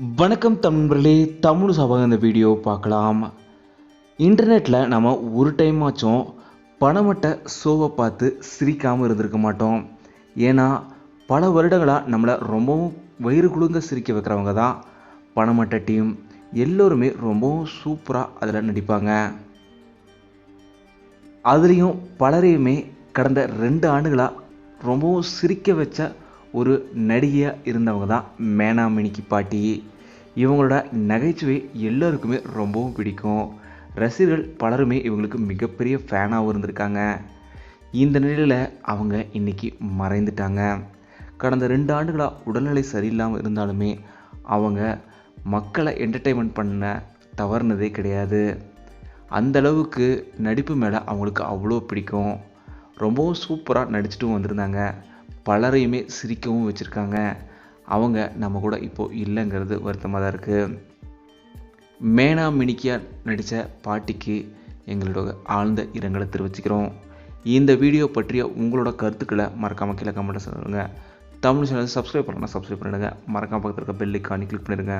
வணக்கம் தமிழர்களே தமிழ் சபகம் இந்த வீடியோ பார்க்கலாம். இன்டர்நெட்டில் நம்ம ஒரு டைம் ஆச்சும் பணமட்ட ஷோவை பார்த்து சிரிக்காமல் இருந்திருக்க மாட்டோம். ஏன்னா பல வருடங்களாக நம்மளை ரொம்பவும் வயிறு குழுங்க சிரிக்க வைக்கிறவங்க தான். பணமட்ட டீம் எல்லோருமே ரொம்பவும் சூப்பராக அதில் நடிப்பாங்க. அதுலேயும் பலரையுமே கடந்த ரெண்டு ஆண்டுகளாக ரொம்பவும் சிரிக்க வச்ச ஒரு நடிகையாக இருந்தவங்க தான் மேனாமினிக்கு பாட்டி. இவங்களோட நகைச்சுவை எல்லோருக்குமே ரொம்பவும் பிடிக்கும். ரசிகர்கள் பலருமே இவங்களுக்கு மிகப்பெரிய ஃபேனாகவும் இருந்திருக்காங்க. இந்த நிலையில் அவங்க இன்னைக்கு மறைந்துட்டாங்க. கடந்த ரெண்டு ஆண்டுகளாக உடல்நிலை சரியில்லாமல் இருந்தாலுமே அவங்க மக்களை என்டர்டெயின்மெண்ட் பண்ண தவறுனதே கிடையாது. அந்த அளவுக்கு நடிப்பு மேலே அவங்களுக்கு அவ்வளோ பிடிக்கும். ரொம்பவும் சூப்பராக நடிச்சிட்டும் வந்திருந்தாங்க. பலரையுமே சிரிக்கவும் வச்சுருக்காங்க. அவங்க நம்ம கூட இப்போது இல்லைங்கிறது வருத்தமாக தான் இருக்குது மேனா மினிக்கியா நடித்த பாட்டிக்கு எங்களோட ஆழ்ந்த இரங்கலை தெரிவிச்சுக்கிறோம். இந்த வீடியோ பற்றிய உங்களோட கருத்துக்களை மறக்காமல் கீழே கமெண்ட்டை சொல்லுங்கள் தமிழ் சேனல் சப்ஸ்கிரைப் பண்ணலாம் சப்ஸ்கிரைப் பண்ணிடுங்க. மறக்காம பக்கத்தில் இருக்க பெல் ஐக்கானி கிளிக் பண்ணிடுங்க.